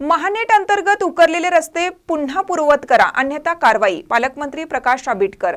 महानेट अंतर्गत उकरलेले रस्ते पुन्हा पूर्ववत करा. अन्यथा कारवाई. पालकमंत्री प्रकाश आबिटकर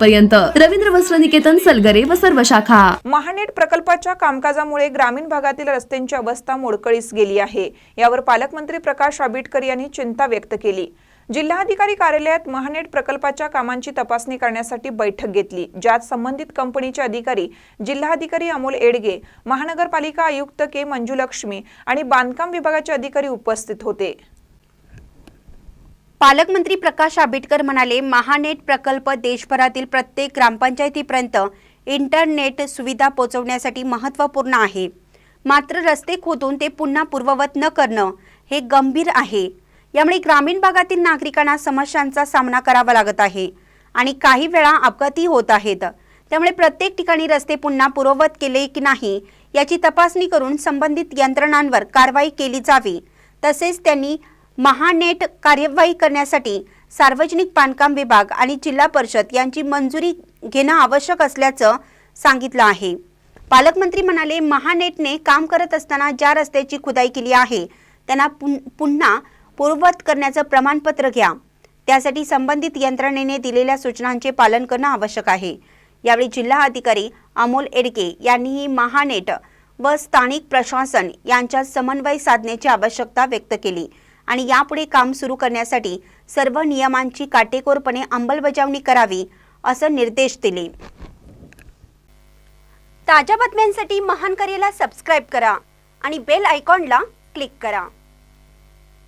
पर्यंत रवींद्र वस्त्र निकेतन सलगरे व सर्व शाखा. महानेट प्रकल्पाच्या कामकाजामुळे ग्रामीण भागातील रस्त्यांची अवस्था मोडकळीस गेली आहे. यावर पालकमंत्री प्रकाश आबिटकर यांनी चिंता व्यक्त केली. जिल्हाधिकारी कार्यालयात महानेट प्रकल्पाच्या कामांची तपासणी करण्यासाठी बैठक घेतली. ज्यात संबंधित कंपनीचे अधिकारी जिल्हाधिकारी अमोल एडगे महानगरपालिका आयुक्त के मंजुलक्ष्मी आणि बांधकाम विभागाचे अधिकारी उपस्थित होते. पालकमंत्री प्रकाश आंबेडकर म्हणाले महानेट प्रकल्प देशभरातील प्रत्येक ग्रामपंचायतीपर्यंत इंटरनेट सुविधा पोहोचवण्यासाठी महत्त्वपूर्ण आहे. मात्र रस्ते खोदून ते पुन्हा पूर्ववत न करणं हे गंभीर आहे. यामुळे ग्रामीण भागातील नागरिकांना समस्यांचा सामना करावा लागत आहे आणि काही वेळा अपघातही होत आहेत. त्यामुळे प्रत्येक ठिकाणी रस्ते पुन्हा पूर्ववत केले की नाही याची तपासणी करून संबंधित यंत्रणांवर कारवाई केली जावी. तसेच त्यांनी महानेट कार्यवाही करण्यासाठी सार्वजनिक बांधकाम विभाग आणि जिल्हा परिषद यांची मंजुरी घेणं आवश्यक असल्याचं सांगितलं आहे. पालकमंत्री म्हणाले महानेटने काम करत असताना ज्या रस्त्याची खुदाई केली आहे त्यांना पुन- पुन्हा पूर्ववत करण्याचं प्रमाणपत्र घ्या. त्यासाठी संबंधित यंत्रणेने दिलेल्या सूचनांचे पालन करणं आवश्यक आहे. यावेळी जिल्हा अधिकारी अमोल एडके यांनीही महानेट व स्थानिक प्रशासन यांच्यात समन्वय साधण्याची आवश्यकता व्यक्त केली. आणि यापुढे काम सुरू करण्यासाठी सर्व नियमांची काटेकोरपणे अंमलबजावणी करावी असं निर्देश दिले. ताज्या बातम्यांसाठी महान करेला सबस्क्राईब करा आणि बेल आयकॉनला क्लिक करा.